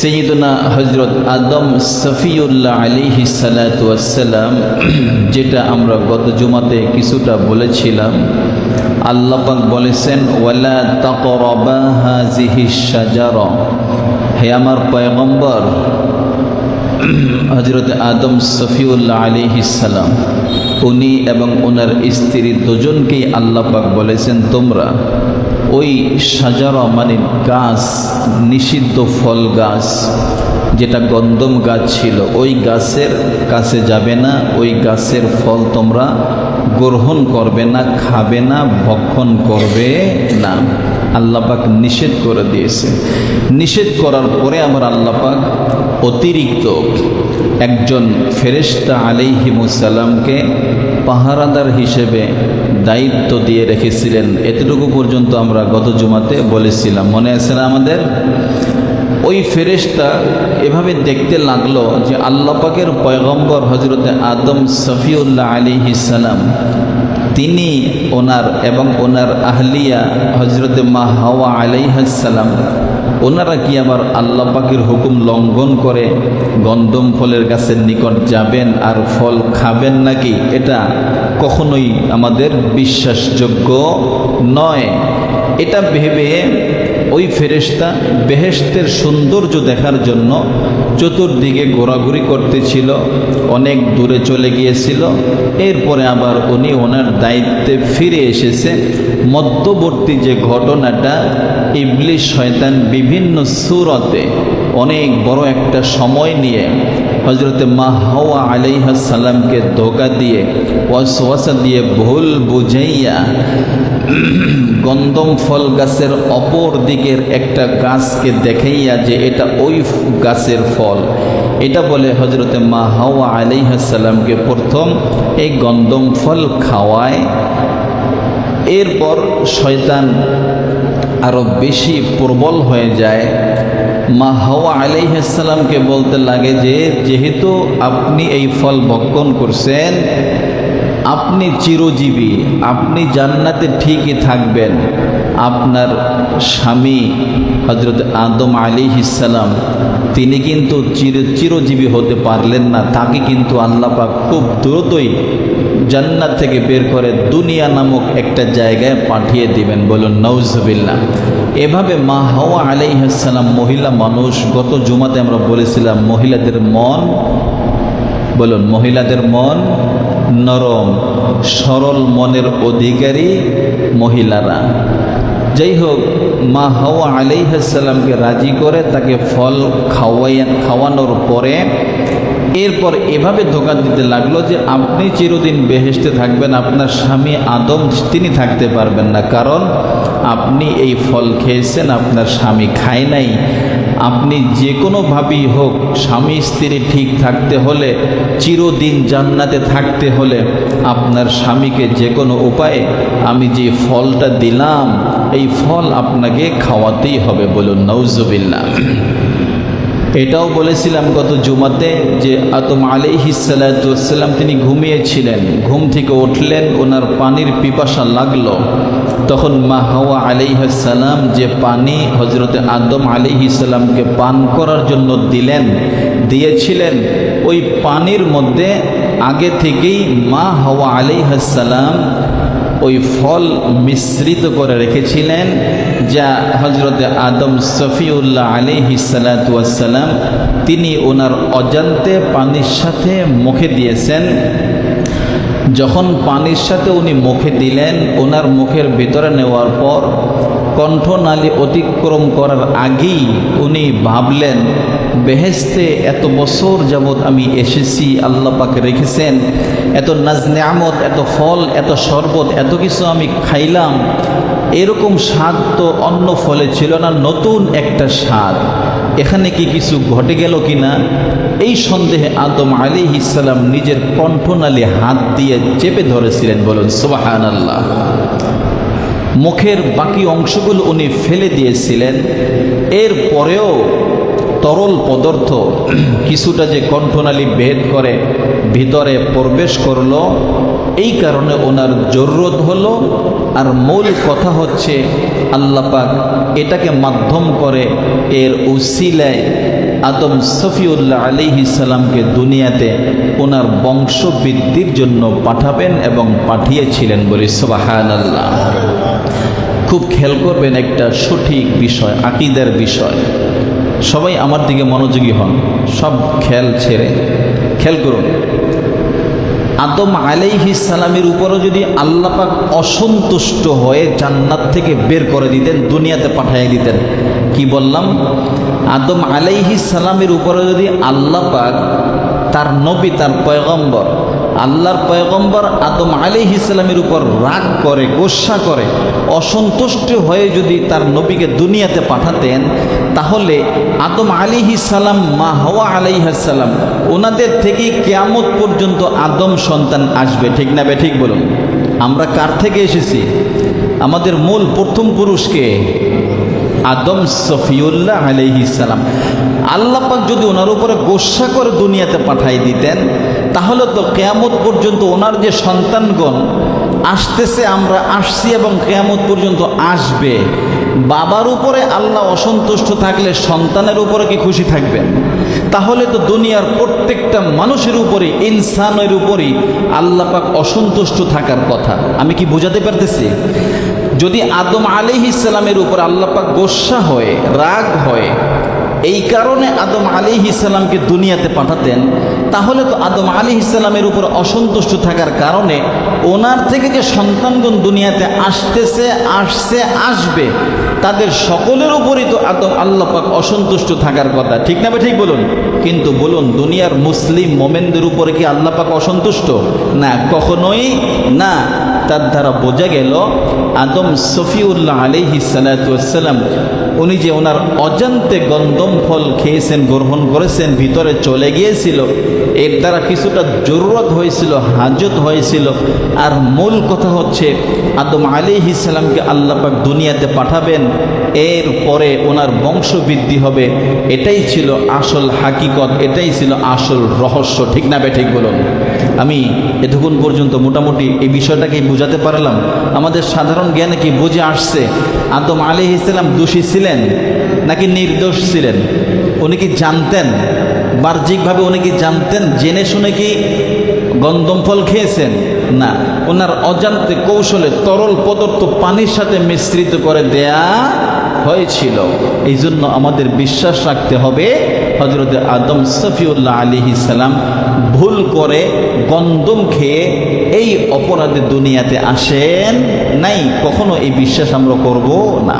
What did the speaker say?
সৈয়দনা হজরত আদম সফিউল্লাহ আলিহি সালাতাম যেটা আমরা গত জুমাতে কিছুটা বলেছিলাম আল্লাপাক বলেছেন, ওয়ালা তাকরবা হাজিহি সাজার হে আমার পয়গম্বর হজরত আদম সফিউল্লাহ আলিহিসাল্লাম উনি এবং ওনার স্ত্রী দুজনকেই আল্লাপাক বলেছেন, তোমরা ওই সাজারা মানে গাছ, নিষিদ্ধ ফল গাছ, যেটা গন্দম গাছ ছিল, ওই গাছের কাছে যাবে না, ওই গাছের ফল তোমরা গ্রহণ করবে না, খাবে না, ভক্ষণ করবে না। আল্লাপাক নিষেধ করে দিয়েছে। নিষেধ করার পরে আমার আল্লাপাক অতিরিক্ত একজন ফেরেস্তা আলিহিমুসাল্লামকে পাহারাদার হিসেবে দায়িত্ব দিয়ে রেখেছিলেন। এতটুকু পর্যন্ত আমরা গত জুমাতে বলেছিলাম। মনে আছে না আমাদের? ওই ফেরেশতা এভাবে দেখতে লাগল যে আল্লাপাকের পয়গম্বর হজরতে আদম সফিউল্লাহ আলী সালাম, তিনি ওনার এবং ওনার আহলিয়া হজরতে মা হাওয়া আলাইহাসালাম ওনারা কি আবার আল্লাহ পাকের হুকুম লঙ্ঘন করে গন্ধম ফলের গাছের নিকট যাবেন আর ফল খাবেন নাকি? এটা কখনোই আমাদের বিশ্বাসযোগ্য নয়। এটা ভেবে ওই ফেরেশতা বেহেস্তের সৌন্দর্য দেখার জন্য চতুর্দিকে ঘোরাঘুরি করতেছিল, অনেক দূরে চলে গিয়েছিল। এরপরে আবার উনি ওনার দায়িত্বে ফিরে এসেছে। মধ্যবর্তী যে ঘটনাটা, ইবলিশ শয়তান বিভিন্ন সুরতে অনেক বড় একটা সময় নিয়ে হজরতে মা হাওয়া আলাইহা ধোকা দিয়ে, ওয়াসওয়াসা দিয়ে ভুল বুঝাইয়া গন্দম ফল গাছের অপর দিকের একটা গাছকে দেখাইয়া যে এটা ওই গাছের ফল। এটা বলে হজরতে মা হাওয়া আলাইহাসাল্লামকে প্রথম এই গন্দম ফল খাওয়ায়, এরপর শয়তান আরও বেশি প্রবল হয়ে যায়। মা হাওয়া আলাইহাসাল্লামকে বলতে লাগে যে, যেহেতু আপনি এই ফল ভক্ষণ করছেন আপনি চিরজীবী, আপনি জান্নাতে ঠিকই থাকবেন। আপনার স্বামী হজরত আদম আলী ইসালাম তিনি কিন্তু চির, চিরজীবী হতে পারলেন না। তাকে কিন্তু আল্লাপাক খুব দ্রুতই জান্নাত থেকে বের করে দুনিয়া নামক একটা জায়গায় পাঠিয়ে দিবেন বলুন নৌজবিল্লা এভাবে মা হাওয়া আলাইহাসালাম মহিলা মানুষ, গত জুমাতে আমরা বলেছিলাম মহিলাদের মন, বলুন, মহিলাদের মন নরম, সরল মনের অধিকারী মহিলারা। যাই হোক, মা হাওয়া আলাইহাসাল্লামকে রাজি করে তাকে ফল খাওয়াই খাওয়ানোর পরে এরপর এভাবে ধোকা দিতে লাগল যে আপনি চিরদিন বেহেসতে থাকবেন, আপনার স্বামী আদম তিনি থাকতে পারবেন না। কারণ আপনি এই ফল খেয়েছেন, আপনার স্বামী খায় নাই। আপনি যে কোনোভাবেই হোক, স্বামী স্ত্রী ঠিক থাকতে হলে, চিরদিন জান্নাতে থাকতে হলে আপনার স্বামীকে যে কোনো উপায়ে আমি যে ফলটা দিলাম, এই ফল আপনাকে খাওয়াতেই হবে বলুন নৌজবিল্লা এটাও বলেছিলাম গত জুমাতে যে আতম আলিহিসাল্লাম তিনি ঘুমিয়েছিলেন। ঘুম থেকে উঠলেন, ওনার পানির পিপাসা লাগল। তখন মা হাওয়া আলিহাসাল্লাম যে পানি হজরতে আদম আলিহিসাল্লামকে পান করার জন্য দিলেন, দিয়েছিলেন, ওই পানির মধ্যে আগে থেকেই মা হাওয়া আলিহাসাল্লাম ওই ফল মিশ্রিত করে রেখেছিলেন, যা হজরতে আদম সফিউল্লাহ আলিহি হিসালাতাম তিনি ওনার অজান্তে পানির সাথে মুখে দিয়েছেন। যখন পানির সাথে উনি মুখে দিলেন, ওনার মুখের ভিতরে নেওয়ার পর কণ্ঠনালী অতিক্রম করার আগেই উনি ভাবলেন বেহেস্তে এত বছর যাবৎ আমি এসেছি, আল্লাহ পাকে রেখেছেন। এত নাজনেয়ামত এত ফল, এত শরবত, এত কিছু আমি খাইলাম। এরকম স্বাদ তো অন্য ফলে ছিল না, নতুন একটা স্বাদ। এখানে কি কিছু ঘটে গেল কি না এই সন্দেহে আদম আলী ইসালাম নিজের কণ্ঠনালী হাত দিয়ে চেপে ধরেছিলেন, বলুন সুবাহান আল্লাহ মুখের বাকি অংশগুলো উনি ফেলে দিয়েছিলেন। এর পরেও তরল পদার্থ কিছুটা যে কণ্ঠনালী ভেদ করে ভিতরে প্রবেশ করল, এই কারণে ওনার জরুরত হলো। আর মূল কথা হচ্ছে আল্লাপাক এটাকে মাধ্যম করে এর উসিলায় আদম সফিউল্লাহ আলিহি সালামকে দুনিয়াতে ওনার বংশবৃদ্ধির জন্য পাঠাবেন এবং পাঠিয়েছিলেন বলে সবাহান আল্লাহ খুব খেয়াল করবেন একটা সঠিক বিষয়, আকিদের বিষয়। সবাই আমার দিকে মনোযোগী হন, সব খেয়াল ছেড়ে। খেয়াল করুন, আদম সালামের উপরও যদি আল্লাপাক অসন্তুষ্ট হয়ে জান্নাত থেকে বের করে দিতেন, দুনিয়াতে পাঠিয়ে দিতেন, কি বললাম? আদম সালামের উপরে যদি আল্লাপাক তার নবী, তার পয়গম্বর আল্লাহর পয়গম্বর আদম আলাইহি সালামের উপর রাগ করে, গোসা করে, অসন্তুষ্ট হয়ে যদি তার নবীকে দুনিয়াতে পাঠাতেন, তাহলে আদম আলিহি সালাম, মা হওয়া আলাইহাসাল্লাম ওনাদের থেকে কেয়ামত পর্যন্ত আদম সন্তান আসবে। ঠিক না বে, ঠিক বলুন? আমরা কার থেকে এসেছি? আমাদের মূল প্রথম পুরুষকে আদম সফিউল্লাহ আলাইহি সালাম। আল্লাহপাক যদি ওনার উপরে গোসা করে দুনিয়াতে পাঠাই দিতেন, তাহলে তো কেয়ামত পর্যন্ত ওনার যে সন্তানগণ আসতেছে, আমরা আসছি এবং কেয়ামত পর্যন্ত আসবে। বাবার উপরে আল্লাহ অসন্তুষ্ট থাকলে সন্তানের উপরে কি খুশি থাকবেন? তাহলে তো দুনিয়ার প্রত্যেকটা মানুষের উপরে, ইনসানের উপরই আল্লাহ পাক অসন্তুষ্ট থাকার কথা। আমি কি বোঝাতে পারতেছি? যদি আদম আলি ইসলামের উপর আল্লাপাক গোসা হয়ে, রাগ হয়, এই কারণে আদম আলী ইসলামকে দুনিয়াতে পাঠাতেন, তাহলে তো আদম আলী ইসলামের উপর অসন্তুষ্ট থাকার কারণে ওনার থেকে যে সন্তানগণ দুনিয়াতে আসতেছে, আসছে, আসবে, তাদের সকলের উপরই তো আদম আল্লাপাক অসন্তুষ্ট থাকার কথা। ঠিক না ঠিক বলুন? কিন্তু বলুন, দুনিয়ার মুসলিম মোমেনদের উপরে কি আল্লাপাক অসন্তুষ্ট? না, কখনোই না। তার দ্বারা বোঝা গেল আদম সফিউল্লাহ আলিহি সালাতাম উনি যে ওনার অজান্তে গন্দম ফল খেয়েছেন, গ্রহণ করেছেন, ভিতরে চলে গিয়েছিল, এর দ্বারা কিছুটা জরুরত হয়েছিল, হাজত হয়েছিল। আর মূল কথা হচ্ছে, আদম আলী ইসলামকে আল্লাপাক দুনিয়াতে পাঠাবেন, এর পরে ওনার বংশবৃদ্ধি হবে। এটাই ছিল আসল হাকিকত, এটাই ছিল আসল রহস্য, ঠিক না বে ঠিক বলুন? আমি এতক্ষণ পর্যন্ত মোটামুটি এই বিষয়টাকে বোঝাতে পারলাম। আমাদের সাধারণ জ্ঞানে কি বুঝে আসছে? আদম আলী ইসলাম দোষী ছিলেন? নাকি নির্দোষ ছিলেন? উনি কি জানতেন? বাহ্যিকভাবে উনি কি জানতেন? জেনে শুনে কি গন্ধম ফল খেয়েছেন? না ওনার অজান্তে কৌশলে তরল পদার্থ পানির সাথে মিশ্রিত করে দেয়া হয়েছিল। এই জন্য আমাদের বিশ্বাস রাখতে হবে হজরত আদম সফিউল্লাহ আলী সালাম ভুল করে গন্দম খেয়ে এই অপরাধে দুনিয়াতে আসেন নাই। কখনো এই বিশ্বাস আমরা করব না।